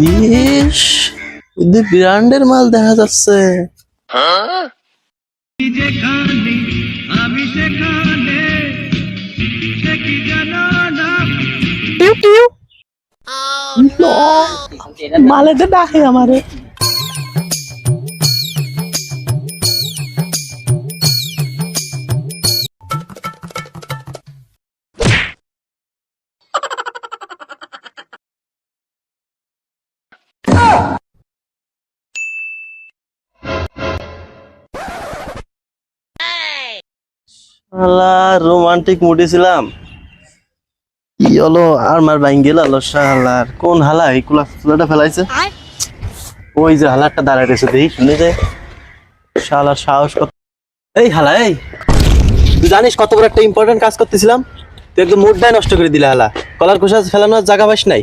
ইস ব্র্যান্ডের মাল দেখা যাচ্ছে। মালেতে ডাকে আমারে। রোমান্টিক মুডে ছিলাম। কোন হালা? দেখি, শুনে সাহস এই হালা, এই। তুই জানিস একটা ইম্পর্টেন্ট কাজ করতেছিলাম? নষ্ট করে দিলে, হালা। কলার কোষা ফেলানোর জায়গা পাস নাই।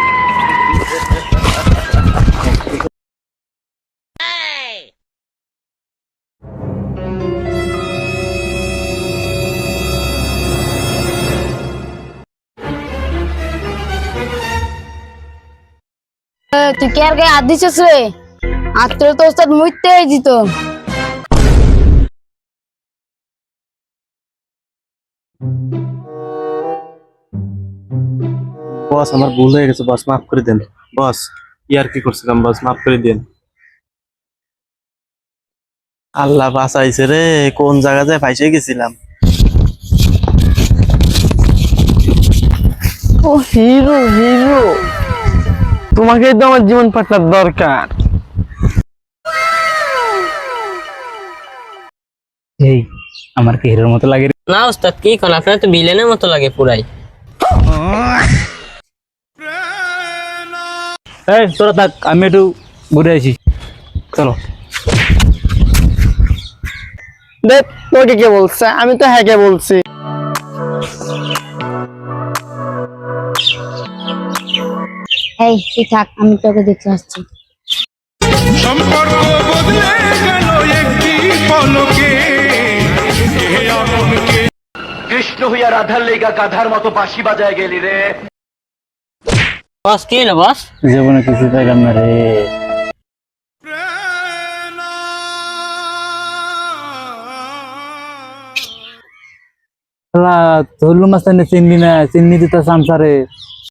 তুই কে আর গায়ে হাত দিছিস রে? আত্র তো ওস্তাদ মুইতে দিত। বস আমার ভুল হয়ে গেছে বস মাফ করে দেন। বস ইয়ার কি করছিলাম বস মাফ করে দেন। আল্লাহ বাঁচাইছে রে কোন জায়গা যায় ফাইসে গেছিলাম। ও হিরো হিরো। তোমাকে তো আমার জীবন পার্টনার দরকার। এই আমার কি হিরোর মতো লাগে না ওস্তাদ কি কোন? আপনার তো বিলেনের মতো লাগে পুরাই। এই তোরা থাক আমি একটু ঘুরে আসি। চলো। দেখ তোকে কে বলছে? আমি তো হ্যাঁ কে বলছি। এই তুই থাক আমি তোকে দেখতে আসছি। সম্পর্ক বদলে গেল একটি পলকে। কৃষ্ণ হইয়া রাধার লেগা গাধার মতো বাঁশি বাজায় গেলি রে। বস কি হলো বস? জীবনে কিছু পাইলাম না রে। ধুল্লু মাস্তানে চিনলি না চিননি দিতে চামচারে